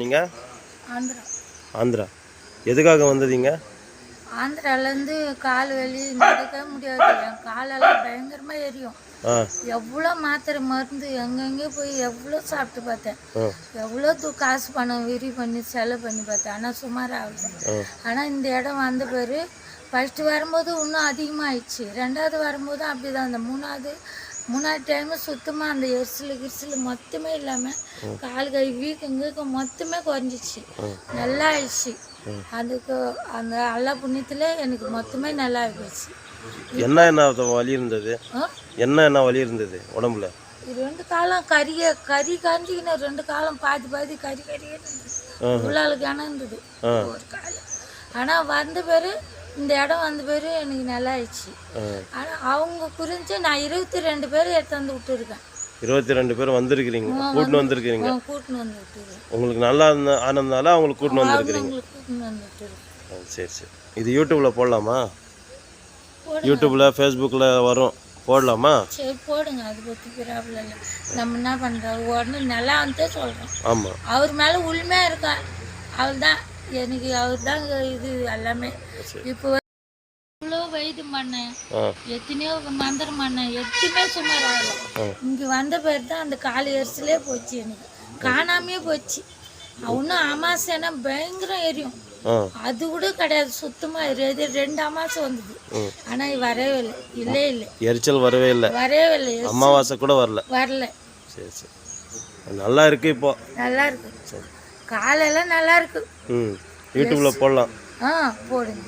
நீங்கள் ஆந்திரா. ஆந்திரா. எதுக்காக வந்ததீங்க? ஆந்திராலேருந்து கால் வலி நடக்க முடியாது. என் காலெல்லாம் பயங்கரமாக எரியும். எவ்வளோ மாத்திரை மருந்து எங்கெங்கே போய் எவ்வளோ சாப்பிட்டு பார்த்தேன். எவ்வளோ தூ காசு பணம் விரி பண்ணி செலவு பண்ணி பார்த்தேன். ஆனால் சுமார் ஆகுது ஆனால் இந்த இடம் வந்த பிறகு ஃபஸ்ட்டு வரும்போது இன்னும் அதிகமாகிடுச்சு ரெண்டாவது வரும்போது அப்படி தான் அந்த மூணாவது மூணாவது டைமு சுத்தமாக அந்த எரிசல் கிரிசல் மொத்தமே இல்லாமல் கால் கை வீக்கம் கீக்கம் மொத்தமே குறைஞ்சிச்சு நல்லா ஆயிடுச்சு அதுக்கு அந்த அல்லா புண்ணியத்தில் எனக்கு மொத்தமே நல்லா ஆகிடுச்சு என்ன என்ன வலி இருந்தது? என்ன என்ன வலி இருந்தது உடம்புல? இது ரெண்டு காலம் கறிய கறி காஞ்சிக்கின்னு ரெண்டு காலம் பாதி பாதி கறி கறியே இருந்தது. உள்ளாளுக்கு இடம் இருந்தது. ஒரு காலம். ஆனால் வந்த பேர் இந்த இடம் வந்த பேர் எனக்கு நல்லா ஆயிடுச்சு. ஆனால் அவங்க குறிஞ்சு நான் இருபத்தி ரெண்டு பேர் எடுத்தாந்து விட்டுருக்கேன். இருபத்தி ரெண்டு பேர் வந்திருக்கிறீங்க. கூட்டின்னு வந்திருக்கிறீங்க. கூட்டின்னு வந்து விட்டுருக்கேன். உங்களுக்கு நல்லா இருந்த ஆனந்தால அவங்களுக்கு கூட்டின்னு வந்திருக்கிறீங்க. வந்து சரி சரி. இது யூடியூப்பில் போடலாமா. யூடியூப்பில் ஃபேஸ்புக்கில் வரும். போடலாமா? சரி போடுங்க. அதை பற்றி ப்ராப்ளம் இல்லை. நம்ம என்ன பண்ணுறோம் உடனே நல்லா வந்துட்டே சொல்கிறோம் ஆமாம் அவர் மேலே உண்மையாக இருக்கா? அவள் தான் எனக்கு அவர் தான் இது எல்லாமே. சரி. இப்போ இவ்வளோ வைத்தியம் பண்ணேன் எத்தனையோ மந்திரம் பண்ணேன் எதுவுமே சுமார் ஆகல இங்கே வந்த பேர் தான் அந்த கால் எரிசலே போச்சு எனக்கு. காணாமையே போச்சு. இன்னும் அமாசைனா பயங்கரம் எரியும். அது கூட கிடையாது சுத்தமாக எரியாது ரெண்டு அமாசை வந்தது. ம். ஆனால் வரவே இல்லை. இல்லே இல்லை. எரிச்சல் வரவே இல்லை. வரவே இல்லை. அமாவாசை கூட வரல. வரல. சரி சரி. நல்லா இருக்கு இப்போ. நல்லா இருக்கு. காலெல்லாம் நல்லா இருக்கு. ம் யூடியூப்பில் போடலாம். ஆ போடுங்க.